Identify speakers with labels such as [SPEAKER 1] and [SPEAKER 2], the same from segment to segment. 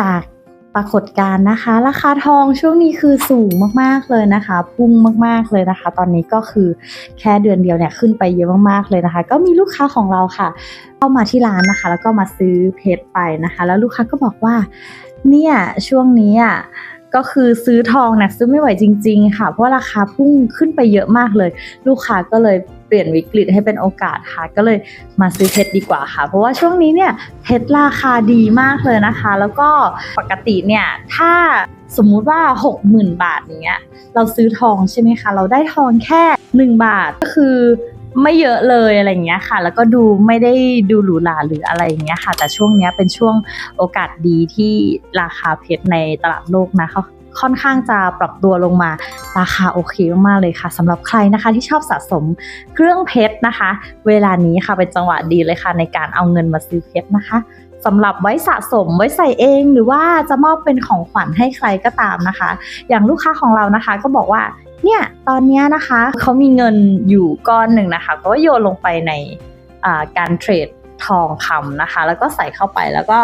[SPEAKER 1] จากปรากฏการณ์นะคะ ราคาทองช่วงนี้คือสูงมากๆเลยนะคะ พุ่งมากๆเลยนะคะ ตอนนี้ก็คือแค่เดือนเดียวเนี่ยขึ้นไปเยอะมากๆเลยนะคะ ก็มีลูกค้าของเราค่ะ เข้ามาที่ร้านนะคะ แล้วก็มาซื้อเพชรไปนะคะ แล้วลูกค้าก็บอกว่า เนี่ยช่วงนี้อะก็คือซื้อทองเนี่ยซื้อไม่ไหวจริง ๆ ค่ะ เพราะราคาพุ่งขึ้นไปเยอะมากเลย ลูกค้าก็เลย ปลี่ยนวิกฤตให้เป็นโอกาสค่ะ ก็เลยมาซื้อเพชรดีกว่าค่ะ เพราะว่าช่วงนี้เนี่ยเพชรราคาดีมากเลยนะคะ แล้วก็ปกติเนี่ยถ้าสมมุติว่า 60,000 บาทเงี้ยเราซื้อทองใช่ไหมคะ เราได้ทองแค่ 1 บาทก็คือไม่เยอะเลยอะไรอย่างเงี้ยค่ะ แล้วก็ดูไม่ได้ดูหรูหราหรืออะไรอย่างเงี้ยค่ะ แต่ช่วงเนี้ยเป็นช่วงโอกาสดีที่ราคาเพชรในตลาดโลกนะเขาค่อนข้างจะปรับตัวลงมา ราคาโอเคมากๆเลยค่ะสำหรับใครนะคะที่ชอบสะสมเครื่องเพชรนะคะ เวลานี้ค่ะเป็นจังหวะดีเลยค่ะ ในการเอาเงินมาซื้อเพชรนะคะสำหรับไว้สะสมไว้ใส่เองหรือว่าจะมอบเป็นของขวัญให้ใครก็ตามนะคะ อย่างลูกค้าของเรานะคะ ก็บอกว่าเนี่ยตอนนี้นะคะเขามีเงินอยู่ก้อนหนึ่งนะคะ ก็โยนลงไปในการเทรดทองคำนะคะ แล้วก็ใส่เข้าไปแล้วก็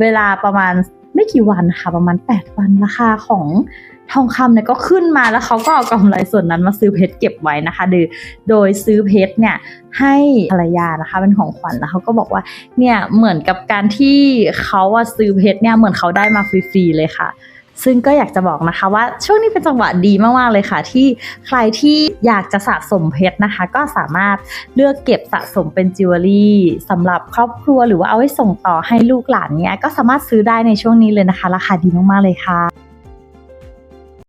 [SPEAKER 1] เวลาประมาณไม่กี่วันค่ะประมาณ 8 วันราคาของ ทองคำเนี่ยก็ขึ้นมาแล้วเขาก็เอากำไรส่วนนั้นมาซื้อเพชรเก็บไว้นะคะ โดยโดยซื้อเพชรเนี่ยให้ภรรยานะคะเป็นของขวัญแล้วเขาก็บอกว่าเนี่ยเหมือนกับการที่เขาอะซื้อเพชรเนี่ยเหมือนเขาได้มาฟรีๆเลยค่ะซึ่งก็อยากจะบอกนะคะว่าช่วงนี้เป็นจังหวะดีมากๆเลยค่ะ ที่ใครที่อยากจะสะสมเพชรนะคะ ก็สามารถเลือกเก็บสะสมเป็นจิวเวลรี่สำหรับครอบครัวหรือว่าเอาไว้ส่งต่อให้ลูกหลานเนี่ยก็สามารถซื้อได้ในช่วงนี้เลยนะคะ ราคาดีมากๆเลยค่ะ